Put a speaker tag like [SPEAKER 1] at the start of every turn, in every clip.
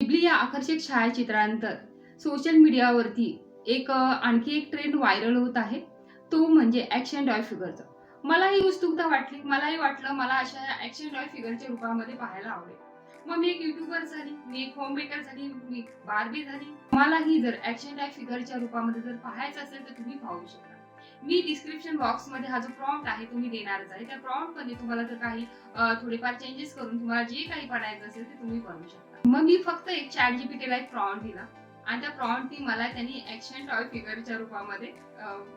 [SPEAKER 1] टिबली या आकर्षक छायाचित्रानंतर सोशल मीडियावरती एक आणखी एक ट्रेंड व्हायरल होत आहे. तो म्हणजे ॲक्शन डॉय फिगरचा मलाही उत्सुकता वाटली. मलाही वाटलं मला अशा ॲक्शन डॉय फिगरच्या रूपामध्ये पाहायला आवडेल. मग मी एक युट्यूबर झाली. मी एक होम मेकर झाली. मी बारबी झाली. मलाही जर ॲक्शन डॉय फिगरच्या रूपामध्ये जर पाहायचं असेल तर तुम्ही पाहू शकता. मी डिस्क्रिप्शन बॉक्समध्ये हा जो प्रॉम्प्ट आहे तो मी देणारच आहे. त्या प्रॉम्प्टमध्ये तुम्हाला जर काही थोडेफार चेंजेस करून तुम्हाला जे काही बनायचं असेल ते तुम्ही बनवू शकता. मग मी फक्त एक चॅट जीपीटीला एक प्रॉम्प्ट दिला. आणि त्या प्रॉम्प्टनी मला त्यांनी ऍक्शन टॉय फिगरच्या रूपामध्ये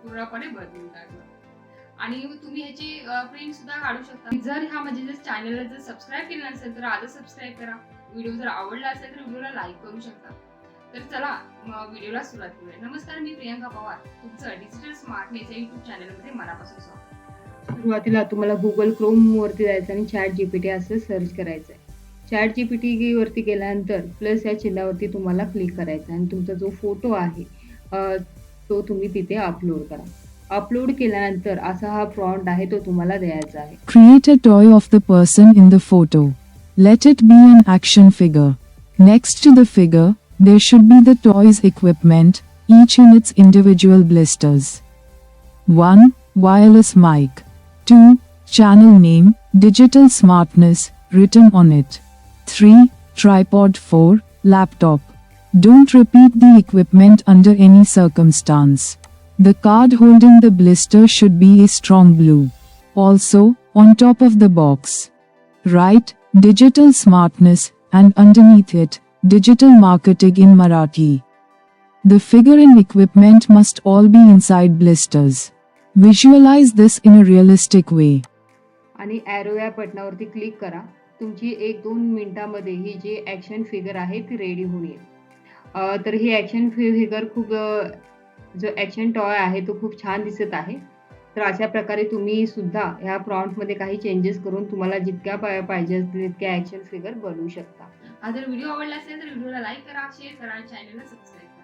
[SPEAKER 1] पूर्णपणे बदलून टाकलं. आणि तुम्ही ह्याची प्रिंट सुद्धा काढू शकता. जर ह्या म्हणजे जर चॅनलला जर सबस्क्राईब केलं नसेल तर आता सबस्क्राईब करा. व्हिडिओ जर आवडला असेल तर व्हिडिओला लाईक करू शकता. तर चला मग व्हिडिओला सुरुवात करूया. नमस्कार मी प्रियंका पवार. तुमचं डिजिटल स्मार्टनेस या युट्यूब चॅनलमध्ये मनापासून स्वागत.
[SPEAKER 2] सुरुवातीला तुम्हाला गुगल क्रोम वरती जायचं आणि चॅट जीपीटी असं सर्च करायचं आहे चॅट जी पी टी वरती गेल्यानंतर प्लस या चिन्हावरती तुम्हाला क्लिक करायचं आणि तुमचा जो फोटो आहे तो तुम्ही तिथे अपलोड करा. अपलोड केल्यानंतर असा हा प्रॉन्ट आहे तो तुम्हाला द्यायचा आहे.
[SPEAKER 3] Create a toy of the person in the photo let it be an action figure next to the figure there should be the toys equipment each in its individual blisters one wireless mic two channel name digital smartness return on it 3. Tripod 4. Laptop. Don't repeat the equipment under any circumstance. The card holding the blister should be a strong blue. Also, on top of the box, write digital smartness and underneath it, digital marketing in Marathi. The figure and equipment must all be inside blisters. Visualize this in a realistic way.
[SPEAKER 2] आणि arrow या बटनावरती click करा तुमची एक दोन मिनिटामध्ये ही जी action figure आहे ती रेडी होऊन येईल. तर ही ॲक्शन फिगर खूप जो ॲक्शन टॉय आहे तो खूप छान दिसत आहे. तर अशा प्रकारे तुम्ही सुद्धा ह्या प्रॉन्टमध्ये काही चेंजेस करून तुम्हाला जितक्या पाहिजे असतील तितक्या ॲक्शन फिगर बनवू शकता.
[SPEAKER 1] हा जर व्हिडिओ आवडला असेल तर व्हिडिओला लाईक करा शेअर करा आणि चॅनलला सबस्क्राईब